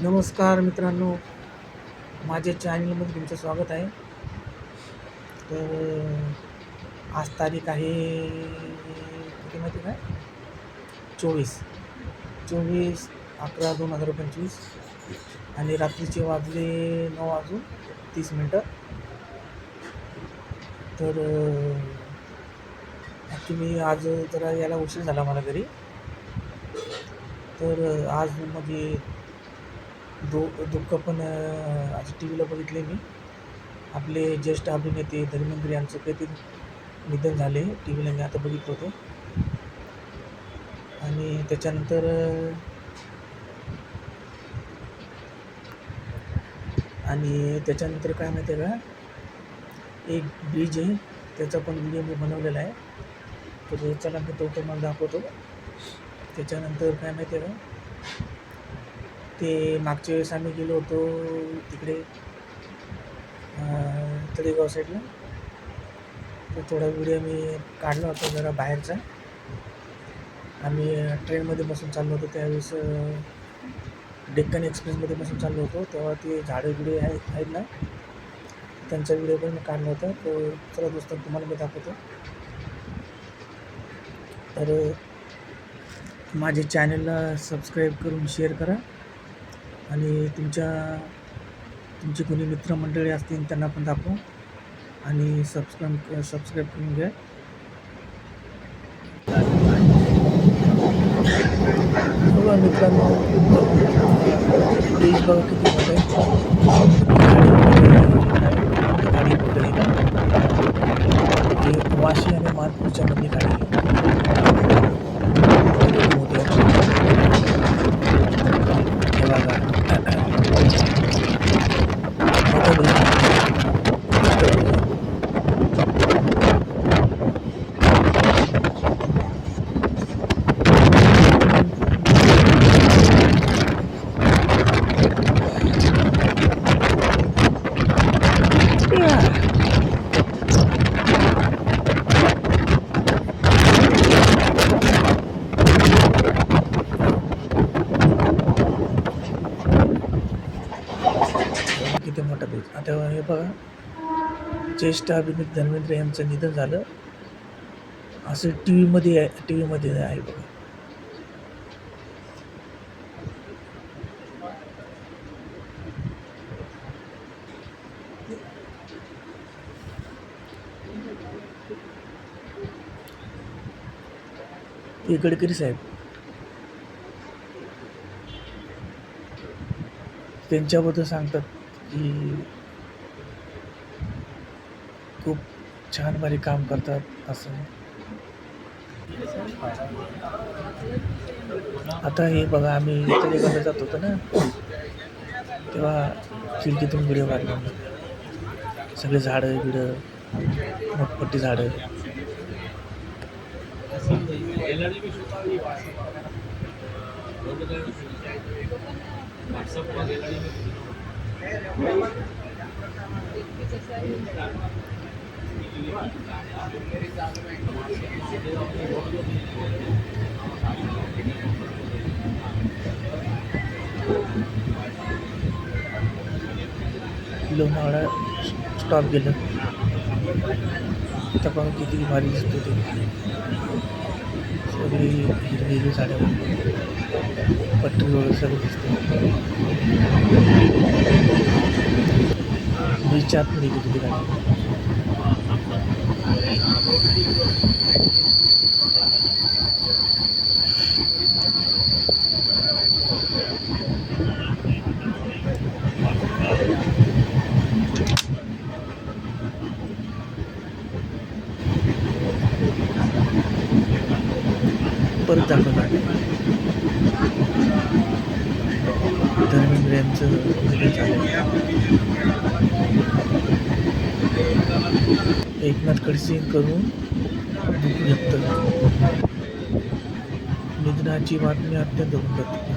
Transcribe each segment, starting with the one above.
नमस्कार मित्रांनो. माझ्या चॅनलमध्ये तुमचं स्वागत आहे. तर आज तारीख आहे किती माहिती काय? चोवीस. चोवीस अकरा दोन हजार पंचवीस. आणि रात्रीचे वाजले नऊ वाजून तीस मिनटं. तर ॲक्च्युली आज जरा यायला उशीर झाला मला घरी. तर आज म्हणजे दु दुःख पण अं, टी व्हीला बघितले मी. आपले ज्येष्ठ अभिनेते धर्मेंद्र यांचं काहीतरी निधन झाले. टी व्हीला मी आता बघितलं होतं. आणि त्याच्यानंतर आणि त्याच्यानंतर काय माहिती आहे का? एक ब्रिज आहे. त्याचा पण व्हिडिओ मी बनवलेला आहे. तर चला मी तो पण मला दाखवतो. त्याच्यानंतर काय माहिती आहे का? ते मागच्या वेळेस आम्ही गेलो होतो तिकडे तळेगाव साईडला तर थोडा व्हिडिओ मी काढला होता जरा बाहेरचा. आम्ही ट्रेनमध्ये बसून चाललो होतो. त्यावेळेस डेक्कन एक्सप्रेसमध्ये बसून चाललो होतो. तेव्हा ते झाडं बिडे आहेत आहेत ना? त्यांचा व्हिडिओ पण मी काढला होता. तो चला दोस्त तुम्हाला मी दाखवतो. तर माझे चॅनलला सबस्क्राईब करून शेअर करा. आणि तुमच्या तुमचे कोणी मित्रमंडळी असतील त्यांना पण दाखवू. आणि सबस्क्राईब सबस्क्राईब करून घ्या. बघा मित्रांनो प्लीज बघा किती आहे गाडी पकडली ते वाशी आणि मानपूरच्या मधली गाडी आहे. किती मोठी आहे. हे बघा. मोठं bridge आहे. ते मोठा पेज आता हे बघा ज्येष्ठ अभिनेते धर्मेंद्र यांचं निधन झालं. असं टी व्हीमध्ये आहे टी व्हीमध्ये आहे बघा. हे गडकरी साहेब. त्यांच्याबद्दल सांगतात. की खूप छान भारी काम करतात असं. आता हे बघा आम्ही इकडे जात होतो ना तेव्हा खिडकीतून व्हिडिओ काढला सगळे झाडं बिडं मोठमोठी झाडं. लोणावळा स्टॉप गेलं. आता पण किती भारी दिसतो ते. सगळी हिरवी झाडं पट्टी वगैरे सगळं दिसतं ब्रिजच्या आतमध्ये गेली परत दाखवत आहे. धर्मेंद्र यांचं निधन एकनाथ खडसे करून दुःख व्यक्त निधनाची बातमी अत्यंत दुःखद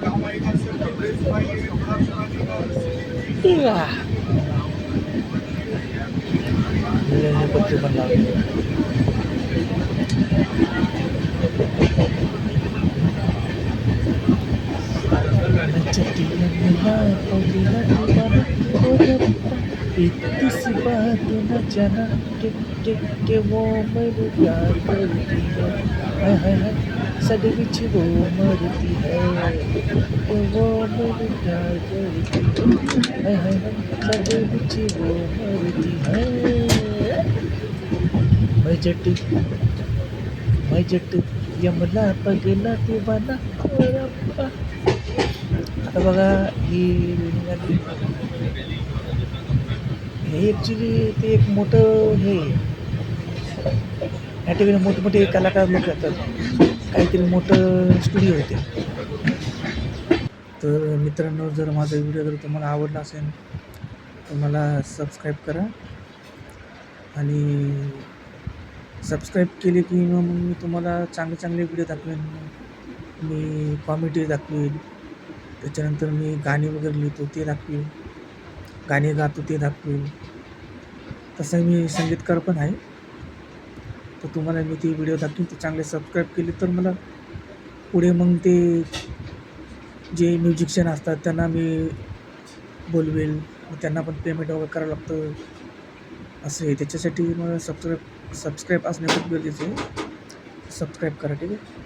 काम आएगा सर कपड़े सुनाइए कपड़ा सुनाइएगा इवा. वेळेने पत्ते पण लावले इतनी सी बात न जाना के के के वो मेरे प्यार करती है हाय हाय हाय सद विच वो मरती है। के वो मेरे प्यार करती है सद विच वो मरती है। मैं जट मैं जट यमला पगला दिवाना। आता बघा ही हे ॲक्च्युली ते एक मोठं हे या ठिकाणी मोठमोठे कलाकार लोक येतात. काहीतरी मोठं स्टुडिओ होते तर मित्रांनो जर माझा व्हिडिओ जर तुम्हाला आवडला असेल तर मला सबस्क्राईब करा. आणि सबस्क्राईब केले की मग मी तुम्हाला चांगले चांगले व्हिडिओ दाखवेन. मी कॉमेडी दाखवेन. त्याच्यानंतर मी गाणी वगैरे लिहितो ते दाखवेन. गाणे गातो ते दाखवेल. तसं मी संगीतकार पण आहे. तर तुम्हाला मी ते व्हिडिओ दाखवेन ते चांगले सबस्क्राईब केले तर मला पुढे मग ते जे म्युझिशियन असतात त्यांना मी बोलवेल. त्यांना पण पेमेंट वगैरे करावं लागतं. असं आहे. त्याच्यासाठी मला सबस्क्राईब सबस्क्राईब असणे खूप गरजेचं आहे. सबस्क्राईब करा ठीक आहे?